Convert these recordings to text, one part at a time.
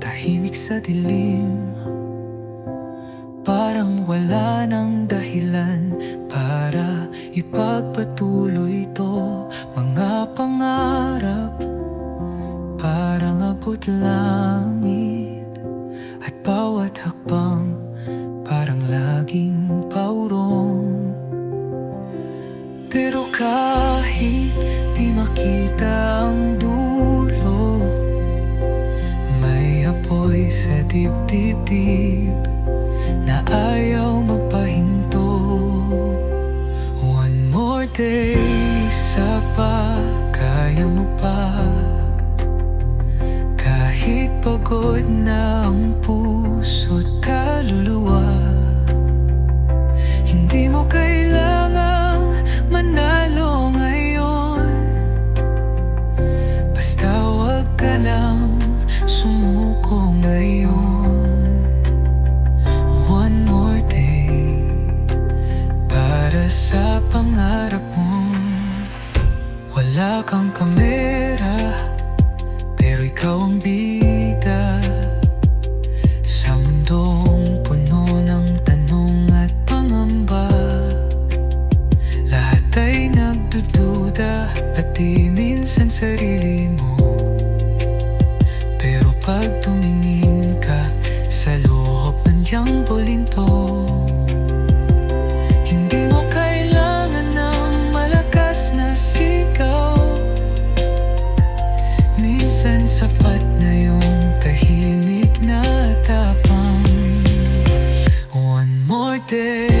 Tahimik sa dilim. Parang wala nang dahilan Para ipagpatuloy to. Mga pangarap Parang abot langit. At bawat hakbang Parang laging paurong. Pero kahit di makita Apoy sa dibdib-dib Na ayaw magpahinto. One more day, isa pa, kaya mo pa. Kahit pagod na ang puso't kaluluwa Sa pangarap mo. Wala kang kamera sapat na yung tahimik na tapang One more day,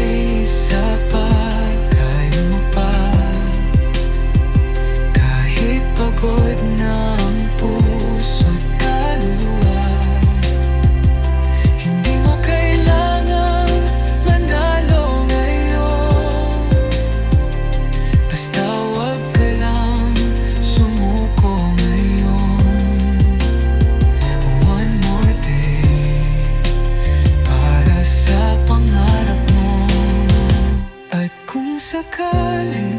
sacar. Mm.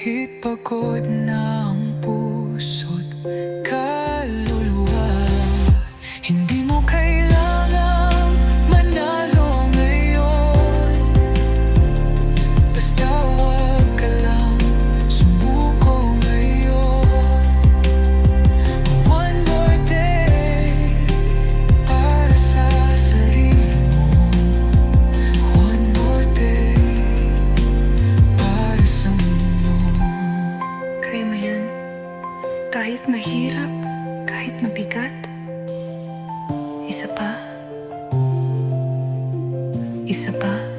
Kahit pagod na mahirap, kahit mabigat. Isa pa. Isa pa.